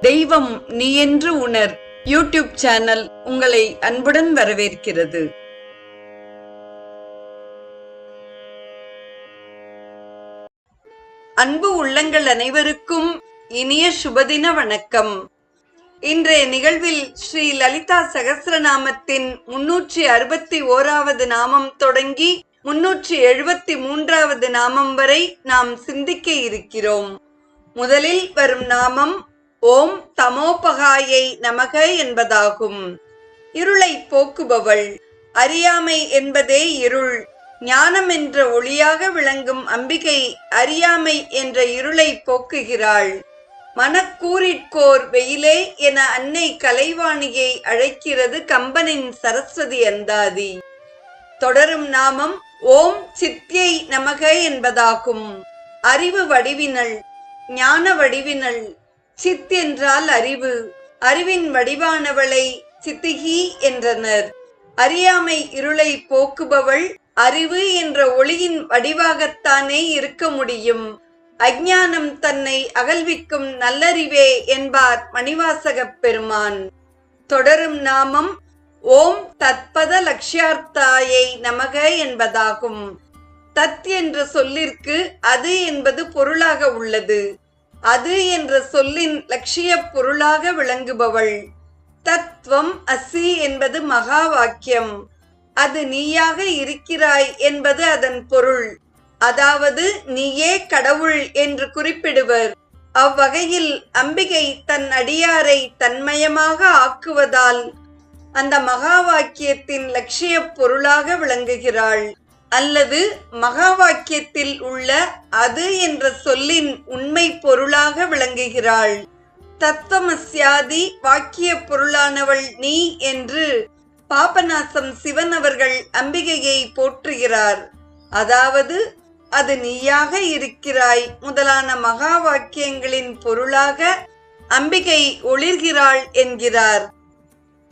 தெய்வம் நீ என்று உணர். யூடியூப் சேனல் உங்களை அன்புடன் வரவேற்கிறது. அன்பு உள்ளங்கள் அனைவருக்கும் இனிய சுபதின வணக்கம். இன்றைய நிகழ்வில் ஸ்ரீ லலிதா சகசிரநாமத்தின் முன்னூற்றி அறுபத்தி ஓராவது நாமம் தொடங்கி முன்னூற்றி எழுபத்தி மூன்றாவது நாமம் வரை நாம் சிந்திக்க இருக்கிறோம். முதலில் வரும் நாமம் ஓம் தமோபகாயை நமக என்பதாகும். இருளை போக்குபவள் அறியாமை என்பதே இருள். ஞானம் என்ற ஒளியாக விளங்கும் அம்பிகை அறியாமை என்ற இருளை போக்குகிறாள். மனக்கூறிற்கோர் வெயிலே என அன்னை கலைவாணியை அழைக்கிறது கம்பனின் சரஸ்வதி அந்தாதி. தொடரும் நாமம் ஓம் சித்தியை நமக என்பதாகும். அறிவு வடிவினள் ஞான வடிவினள் சித் என்றால் அறிவு அறிவின் வடிவானவளை சித்திகி என்றனர். அறியாமை இருளை போக்குபவள் அறிவு என்ற ஒளியின் வடிவாகத்தானே இருக்க முடியும். அஜானம் தன்னை அகல்விக்கும் நல்லறிவே என்பார் மணிவாசகப் பெருமான். தொடரும் நாமம் ஓம் தத்பத லட்சியார்த்தாயை நமக என்பதாகும். தத் என்ற சொல்லிற்கு அது என்பது பொருளாக உள்ளது. அது என்ற சொல்லின் லட்சிய பொருளாக விளங்குபவள். தத்துவம் அசி என்பது மகா வாக்கியம். அது நீயாக இருக்கிறாய் என்பது அதன் பொருள். அதாவது நீயே கடவுள் என்று குறிப்பிடுவர். அவ்வகையில் அம்பிகை தன் அடியாரை தன்மயமாக ஆக்குவதால் அந்த மகா வாக்கியத்தின் லட்சிய பொருளாக விளங்குகிறாள். அல்லது மகா வாக்கியத்தில் உள்ள அது என்ற சொல்லின் உண்மை பொருளாக விளங்குகிறாள். தத்துவமஸ்யாதி வாக்கிய பொருளானவள் நீ என்று பாபநாசம் சிவன் அவர்கள் அம்பிகையை போற்றுகிறார். அதாவது அது நீயாக இருக்கிறாய். முதலான மகா வாக்கியங்களின் பொருளாக அம்பிகை ஒளிர்கிறாள் என்கிறார்.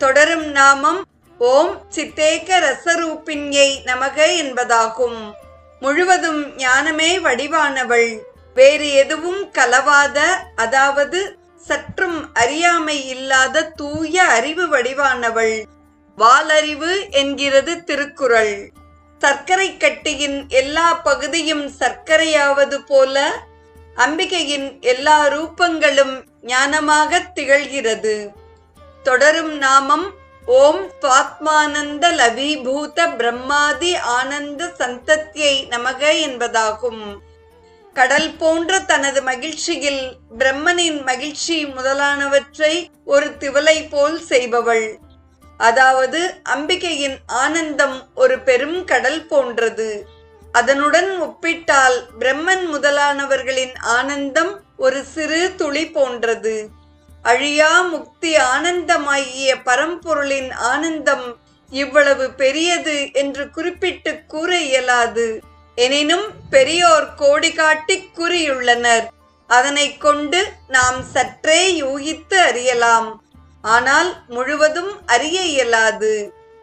தொடரும் நாமம் ஓம் சித்தேக ரசரூபிண்யை நமக என்பதாகும். முழுவதும் ஞானமே வடிவானவள். வேறு எதுவும் கலவாத அதாவது சற்றும் அறியாமை இல்லாத தூய அறிவு வடிவானவள். வாலறிவு என்கிறது திருக்குறள். சர்க்கரை கட்டியின் எல்லா பகுதியும் சர்க்கரையாவது போல அம்பிகையின் எல்லா ரூபங்களும் ஞானமாக திகழ்கிறது. தொடரும் நாமம் ஓம் சுவாத்மானந்த லவிபூத பிரம்மாதி ஆனந்த சந்தத்தியை நமக என்பதாகும். கடல் போன்ற தனது மகிழ்ச்சியில் பிரம்மனின் மகிழ்ச்சி முதலானவற்றை ஒரு திவலை போல் செய்பவள். அதாவது அம்பிகையின் ஆனந்தம் ஒரு பெரும் கடல் போன்றது. அதனுடன் ஒப்பிட்டால் பிரம்மன் முதலானவர்களின் ஆனந்தம் ஒரு சிறு துளி போன்றது. அழியா முக்தி ஆனந்தமாகிய பரம்பொருளின் ஆனந்தம் இவ்வளவு பெரியது என்று குறிப்பிட்டு கூற இயலாது. எனினும் பெரியோர் கோடி காட்டி கூறியுள்ளனர். அதனை கொண்டு நாம் சற்றே யூகித்து அறியலாம். ஆனால் முழுவதும் அறிய இயலாது.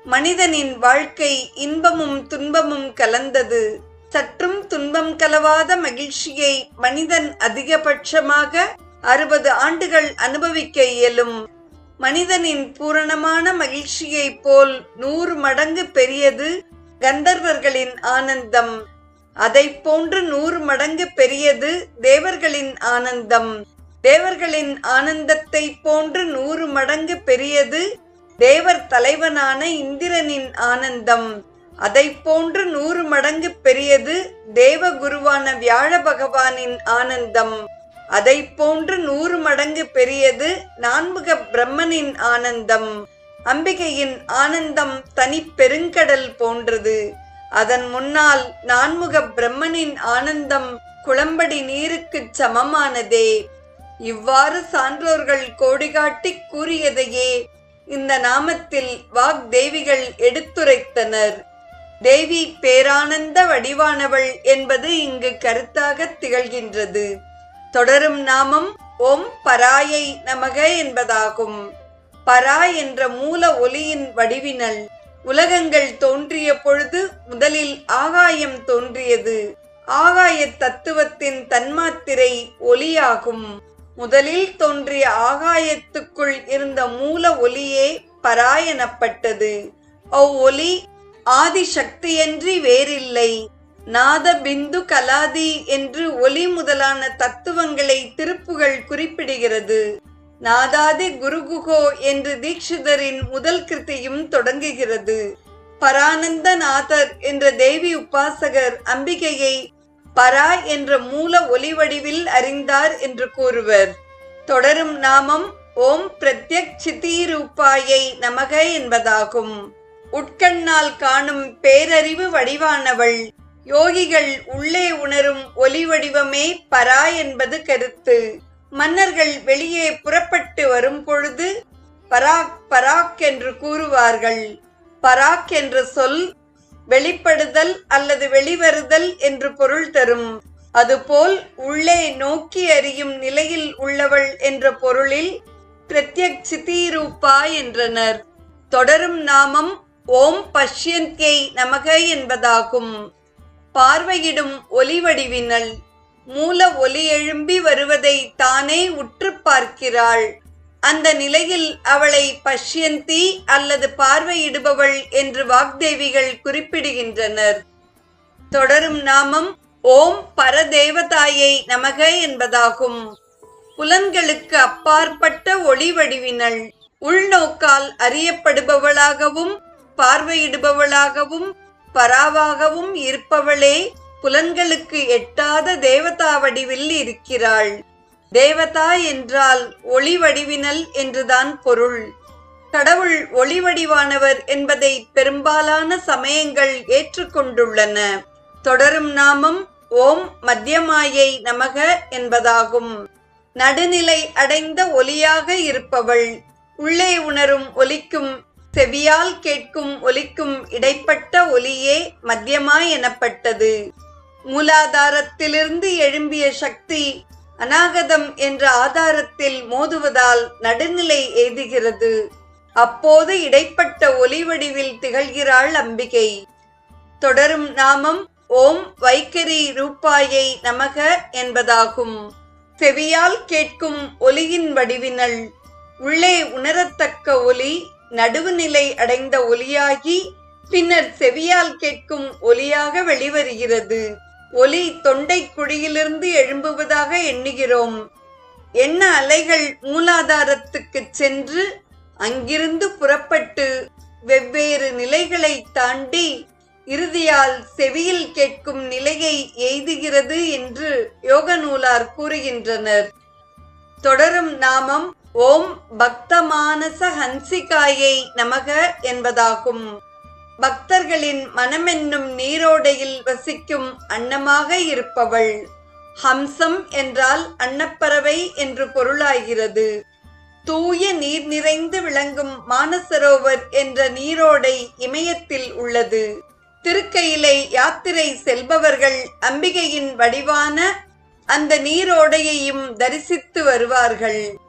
மனிதனின் வாழ்க்கை இன்பமும் துன்பமும் கலந்தது. சற்றும் துன்பம் கலவாத மகிழ்ச்சியை மனிதன் அதிகபட்சமாக அறுபது ஆண்டுகள் அனுபவிக்க இயலும். மனிதனின் பூரணமான மகிழ்ச்சியைப் போல் நூறு மடங்கு பெரியது கந்தர்வர்களின் ஆனந்தம். அதை போன்று நூறு மடங்கு பெரியது தேவர்களின் ஆனந்தம். தேவர்களின் ஆனந்தத்தை போன்று நூறு மடங்கு பெரியது தேவர் தலைவனான இந்திரனின் ஆனந்தம். அதை போன்று நூறு மடங்கு பெரியது தேவகுருவான வியாழ பகவானின் ஆனந்தம். அதை போன்று நூறு மடங்கு பெரியது நான்முக பிரம்மனின் ஆனந்தம். அம்பிகையின் ஆனந்தம் தனி பெருங்கடல் போன்றது. அதன் முன்னால் நான்முக பிரம்மனின் ஆனந்தம் குளம்படி நீருக்கு சமமானதே. இவ்வாறு சான்றோர்கள் கோடிகாட்டி கூறியதையே இந்த நாமத்தில் வாக்தேவிகள் எடுத்துரைத்தனர். தேவி பேரானந்த வடிவானவள் என்பது இங்கு கருத்தாக திகழ்கின்றது. தொடரும் நாமம் ஓம் பராயை நமக என்பதாகும். பரா என்ற மூல ஒலியின் வடிவினல் உலகங்கள் தோன்றிய பொழுது முதலில் ஆகாயம் தோன்றியது. ஆகாய தத்துவத்தின் தன்மாத்திரை ஒலியாகும். முதலில் தோன்றிய ஆகாயத்துக்குள் இருந்த மூல ஒலியே பராயணப்பட்டது அவ்வொலி ஆதிசக்தியன்றி வேறில்லை. நாத பிந்து கலாதி என்று ஒலி முதலான தத்துவங்களை திருப்புகள் குறிப்பிடுகிறது. நாதாதி குருகுகோ என்று தீட்சிதரின் முதல் கிருத்தியும் தொடங்குகிறது. பரானந்த நாதர் என்ற தேவி உபாசகர் அம்பிகையை பரா என்ற மூல ஒலி வடிவில் அறிந்தார் என்று கூறுவர். தொடரும் நாமம் ஓம் பிரத்யக் சித்தீரூப்பாயை நமக என்பதாகும். உட்கண்ணால் காணும் பேரறிவு வடிவானவள் யோகிகள் உள்ளே உணரும் ஒலி வடிவமே பரா என்பது கருத்து. மன்னர்கள் வெளியே புறப்பட்டு வரும் பொழுது பராக் பராக் என்று கூறுவார்கள். பராக் என்ற சொல் வெளிப்படுதல் அல்லது வெளிவருதல் என்று பொருள் தரும். அதுபோல் உள்ளே நோக்கி அறியும் நிலையில் உள்ளவள் என்ற பொருளில் பிரத்யக் சித்தீரூபா என்றனர். தொடரும் நாமம் ஓம் பஷ்யந்தியை நமக என்பதாகும். பார்வையிடும் ஒலிவடிவினல் மூல ஒலி எழும்பி வருவதை தானே உற்று பார்க்கிறாள். அந்த நிலையில் அவளை பஷ்யந்தி அல்லது பார்வையிடுபவள் என்று வாக்தேவிகள் குறிப்பிடுகின்றனர். தொடரும் நாமம் ஓம் பரதேவதாயை நமக என்பதாகும். புலன்களுக்கு அப்பாற்பட்ட ஒளி வடிவினள் உள்நோக்கால் அறியப்படுபவளாகவும் பார்வையிடுபவளாகவும் பராவாகவும் இருப்பவளே புலன்களுக்கு எட்டாத தேவதா வடிவில் இருக்கிறாள். தேவதா என்றால் ஒளி வடிவினல் என்றுதான் பொருள். கடவுள் ஒளி வடிவானவர் என்பதை பெரும்பாலான சமயங்கள் ஏற்றுக்கொண்டுள்ளன. தொடரும் நாமம் ஓம் மத்தியமாயை நமக என்பதாகும். நடுநிலை அடைந்த ஒலியாக இருப்பவள். உள்ளே உணரும் ஒலிக்கும் செவியால் கேட்கும் ஒலிக்கும் இடைப்பட்ட ஒலியே மத்தியமாய் எனப்பட்டது. மூலாதாரத்திலிருந்து எழும்பிய சக்தி அநாகதம் என்ற ஆதாரத்தில் மோதுவதால் நடுநிலை எய்துகிறது அப்போது இடைப்பட்ட ஒலி வடிவில் திகழ்கிறாள் அம்பிகை. தொடரும் நாமம் ஓம் வைக்கரி ரூபாயை நமக என்பதாகும். செவியால் கேட்கும் ஒலியின் வடிவினள் உள்ளே உணரத்தக்க ஒலி நடுவுநிலை அடைந்த ஒலியாகி பின்னர் செவியால் கேட்கும் ஒலியாக வெளிவருகிறது. ஒலி தொண்டை குழியிலிருந்து எழும்புவதாக எண்ணுகிறோம். எண்ண அலைகள் மூலாதாரத்துக்கு சென்று அங்கிருந்து புறப்பட்டு வெவ்வேறு நிலைகளை தாண்டி இறுதியால் செவியில் கேட்கும் நிலையை எய்துகிறது என்று யோக நூலார் கூறுகின்றனர். தொடரும் நாமம் ஓம் பக்தமானச ஹன்சிகாயை நமக என்பதாகும். பக்தர்களின் மனமென்னும் நீரோடையில் வசிக்கும் அன்னமாக இருப்பவள். ஹம்சம் என்றால் அன்னப்பறவை என்று பொருளாகிறது. தூய நீர் நிறைந்து விளங்கும் மானசரோவர் என்ற நீரோடை இமயத்தில் உள்ளது. திருக்கையிலை யாத்திரை செல்பவர்கள் அம்பிகையின் வடிவான அந்த நீரோடையையும் தரிசித்து வருவார்கள்.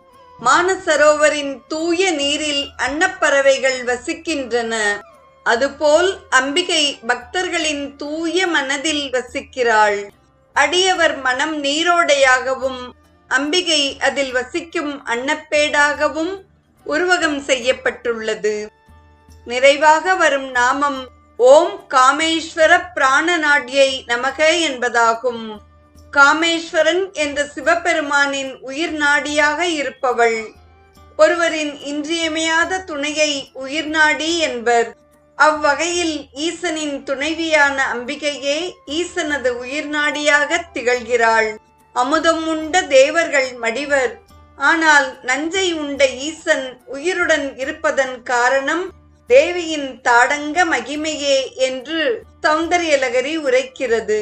மானசரோவரின் தூய நீரில் அன்னப்பறவைகள் வசிக்கின்றன. அதுபோல் அம்பிகை பக்தர்களின் தூய மனதில் வசிக்கிறாள். அடியவர் மனம் நீரோடையாகவும் அம்பிகை அதில் வசிக்கும் அன்னப்பேடாகவும் உருவகம் செய்யப்பட்டுள்ளது. நிறைவாக வரும் நாமம் ஓம் காமேஸ்வர பிராணநாடியை நமக என்பதாகும். காமேஸ்வரன் என்ற சிவபெருமானின் உயிர் நாடியாக இருப்பவள். ஒருவரின் இன்றியமையாத துணையை உயிர் நாடி என்பர். அவ்வகையில் ஈசனின் துணைவியான அம்பிகையே ஈசனது உயிர் நாடியாக திகழ்கிறாள். அமுதம் உண்ட தேவர்கள் மடிவர். ஆனால் நஞ்சை உண்ட ஈசன் உயிருடன் இருப்பதன் காரணம் தேவியின் தாடங்க மகிமையே என்று சௌந்தரியலகரி உரைக்கிறது.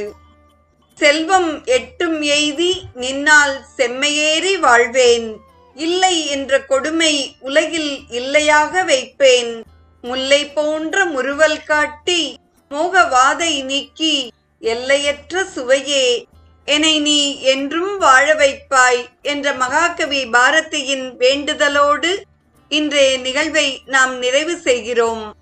செல்வம் எட்டும் எய்தி நின்னால் செம்மையேறி வாழ்வேன். இல்லை என்ற கொடுமை உலகில் இல்லையாக வைப்பேன். முல்லை போன்ற முறுவல் காட்டி மோகவாதை நீக்கி எல்லையற்ற சுவையே. என்னை நீ என்றும் வாழ வைப்பாய் என்ற மகாகவி பாரதியின் வேண்டுதலோடு இன்றைய நிகழ்வை நாம் நிறைவு செய்கிறோம்.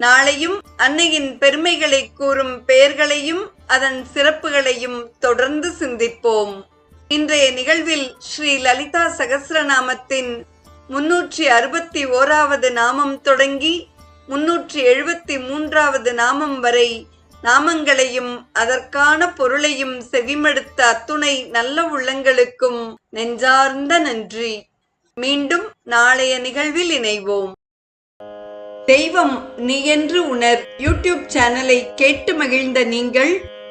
நாளையும் அன்னையின் பெருமைகளை கூறும் பெயர்களையும் அதன் சிறப்புகளையும் தொடர்ந்து சிந்திப்போம். இன்றைய நிகழ்வில் ஸ்ரீ லலிதா சகசிரநாமத்தின் முன்னூற்றி அறுபத்தி ஓராவது நாமம் தொடங்கி முன்னூற்றி எழுபத்தி மூன்றாவது நாமம் வரை நாமங்களையும் அதற்கான பொருளையும் செவிமடுத்த அத்துணை நல்ல உள்ளங்களுக்கும் நெஞ்சார்ந்த நன்றி. மீண்டும் நாளைய நிகழ்வில் இணைவோம். தெய்வம் நீ என்று உணர் யூடியூப் சேனலை கேட்டு மகிழ்ந்த நீங்கள்